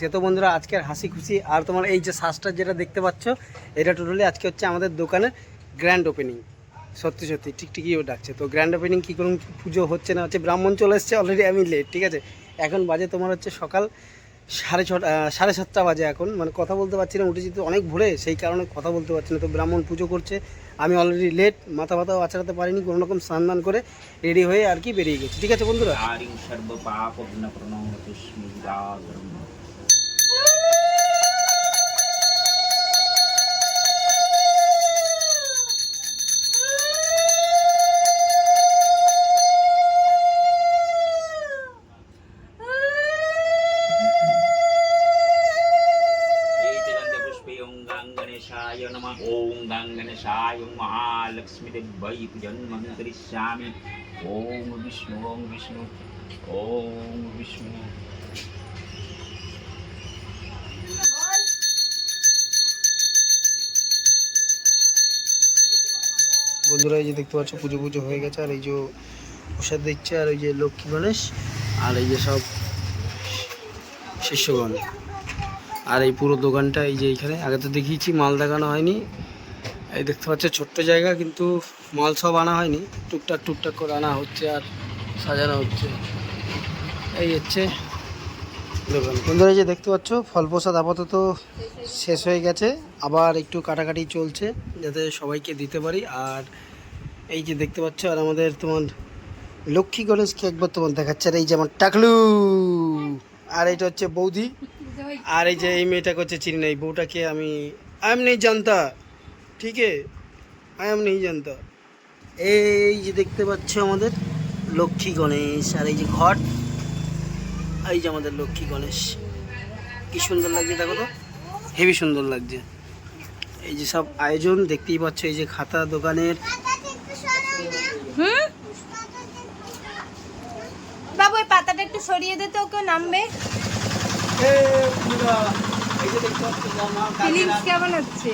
সে তো বন্ধুরা আজকের হাসি খুশি। আর তোমার এই যে শ্বাসটা যেটা দেখতে পাচ্ছ, এটা টোটালি আজকে হচ্ছে আমাদের দোকানের গ্র্যান্ড ওপেনিং সত্যি সত্যি টিকটিকিও ডাকছে। তো গ্র্যান্ড ওপেনিং কী করুন, পুজো হচ্ছে না, হচ্ছে ব্রাহ্মণ চলে এসছে অলরেডি আমি লেট ঠিক আছে? এখন বাজে তোমার হচ্ছে সকাল সাড়ে ছটা সাড়ে সাতটা বাজে এখন। মানে কথা বলতে পারছি না উঠেছি তো অনেক ভোরে, সেই কারণে কথা বলতে পারছি না। তো ব্রাহ্মণ পুজো করছে, আমি অলরেডি লেট মাথা ব্যথাও আছড়াতে পারিনি, কোনো রকম স্নান করে রেডি হয়ে আর কি বেরিয়ে গেছি। ঠিক আছে বন্ধুরা? गङ्गणेशाय महालक्ष्मीदेव्यै जन्मं करिष्यामि ॐ विष्णु ॐ विष्णु ॐ विष्णु বন্ধুরা এই যে দেখতে পাচ্ছ পুজো পুজো হয়ে গেছে আর এই যে প্রসাদ দিচ্ছে আর এই যে লক্ষ্মী গণেশ আর এই যে সব শিষ্যগণ আর এই পুরো দোকানটা এই যে এইখানে আগে তো দেখিয়েছি মাল দেখানো হয়নি এই দেখতে পাচ্ছ, ছোট্ট জায়গা, কিন্তু মাল সব আনা হয়নি। টুকটাক টুকটাক করে আনা হচ্ছে আর সাজানো হচ্ছে। এই হচ্ছে বন্ধুরা, এই যে দেখতে পাচ্ছ ফল প্রসাদ আপাতত শেষ হয়ে গেছে। আবার একটু কাটাকাটি চলছে, যাতে সবাইকে দিতে পারি। আর এই যে দেখতে পাচ্ছ, আর আমাদের তোমার লক্ষ্মী গণেশকে একবার তোমার দেখাচ্ছে। আর এই যে আমার টাকলু, আর এইটা হচ্ছে বৌদি। আর এই যে এই মেয়েটাকে হচ্ছে চিনি না এই বউটাকে আমি আই এম ঠিক আই এম নেই জানতা এই যে দেখতে পাচ্ছ আমাদের লক্ষ্মী গণেশ আর এই যে ঘট এই যে আমাদের লক্ষ্মী গণেশ। কি সুন্দর লাগছে দেখো তো হেভি সুন্দর লাগছে। এই যে সব আয়োজন দেখতেই পাচ্ছ এই যে খাতা দোকানের। হুম? বাবু ওই পাতাটা একটু সরিয়ে দে তো ওকে নামবে। ফিলিংস কেমন হচ্ছে?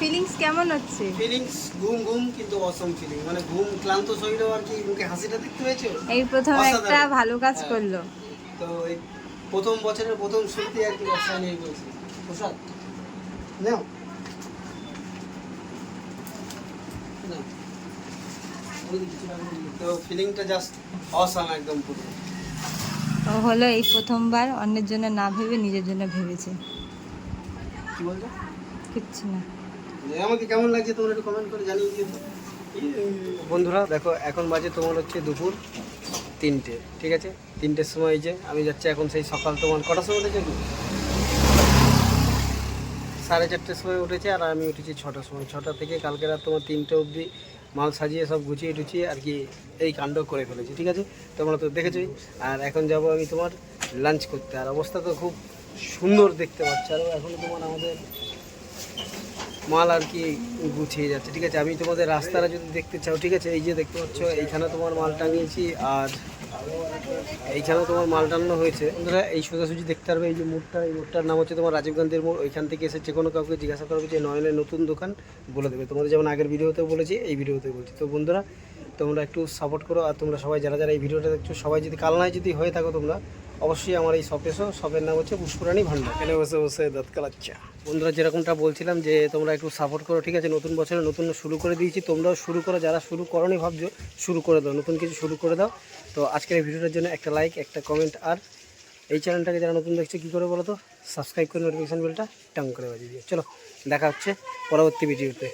ফিলিংস কেমন হচ্ছে? ফিলিংস ঘুম ঘুম কিন্তু অসম ফিলিং মানে ঘুম ক্লান্ত শরীরেও আর কি মুখে হাসিটা দেখতে পেয়েছ এই প্রথম একটা ভালো কাজ হ্যাঁ। করল। তো এই প্রথম বছরের প্রথম শুরুতে আর কি ব্যবসা নিয়ে বলছি। প্রসাদ নাও। তো ফিলিংটা জাস্ট অসাম একদম পুরো। হলো এই প্রথমবার অন্যের জন্য না ভেবে নিজের জন্য ভেবেছে। কি বলছো? কিচ্ছু না। আমাকে কেমন লাগছে তোমরা একটু কমেন্ট করে বন্ধুরা, দেখো, এখন বাজে তোমার হচ্ছে দুপুর তিনটে, ঠিক আছে? তিনটের সময় যে আমি যাচ্ছি এখন সেই সকাল তোমার কটার সময় উঠেছে? সাড়ে চারটের সময় উঠেছে আর আমি উঠেছি ছটার সময়। ছটা থেকে কালকে রাত তোমার তিনটে অবধি মাল সাজিয়ে সব গুছিয়ে টুচিয়ে আর কি এই কাণ্ড করে ফেলেছি, ঠিক আছে? তোমরা তো দেখেছোই আর এখন যাব আমি তোমার লাঞ্চ করতে। আর অবস্থা তো খুব সুন্দর দেখতে পাচ্ছ। আর এখন তোমার আমাদের মাল আর কি গুছিয়ে যাচ্ছে, ঠিক আছে? আমি তোমাদের রাস্তাটা যদি দেখতে চাও, ঠিক আছে? এই যে দেখতে পাচ্ছ, এইখানে তোমার মাল টাঙিয়েছি আর এইখানে তোমার মাল টানানো হয়েছে। বন্ধুরা, এই সোজাসুজি দেখতে পারবে, এই যে মোড়টা, এই মোড়টার নাম হচ্ছে তোমার রাজীব গান্ধীর মোড়। ওইখান থেকে এসে যে কোনো কাউকে জিজ্ঞাসা করবে যে নয়নের নতুন দোকান বলে দেবে। তোমাদের যেমন আগের ভিডিওতেও বলেছি, এই ভিডিওতেও বলছি। তো বন্ধুরা তোমরা একটু সাপোর্ট করো আর তোমরা সবাই যারা যারা এই ভিডিওটা দেখছ সবাই যদি কালনায় যদি হয়ে থাকো তোমরা অবশ্যই আমার এই শপ এসো। শপের নাম হচ্ছে পুষ্পরানী ভান্ডার। এখানে বসে বসে দাঁত কালাচ্ছা। বন্ধুরা যেরকমটা বলছিলাম যে তোমরা একটু সাপোর্ট করো ঠিক আছে? নতুন বছরে নতুন শুরু করে দিয়েছি। তোমরাও শুরু করো যারা শুরু করনি ভাবছ শুরু করে দাও। নতুন কিছু শুরু করে দাও। তো আজকের এই ভিডিওটার জন্য একটা লাইক একটা কমেন্ট আর এই চ্যানেলটাকে যারা নতুন দেখছ কী করে বলো তো সাবস্ক্রাইব করে নোটিফিকেশান বেলটা টাং করে বাজিয়ে দিও। চলো দেখা হচ্ছে পরবর্তী ভিডিওতে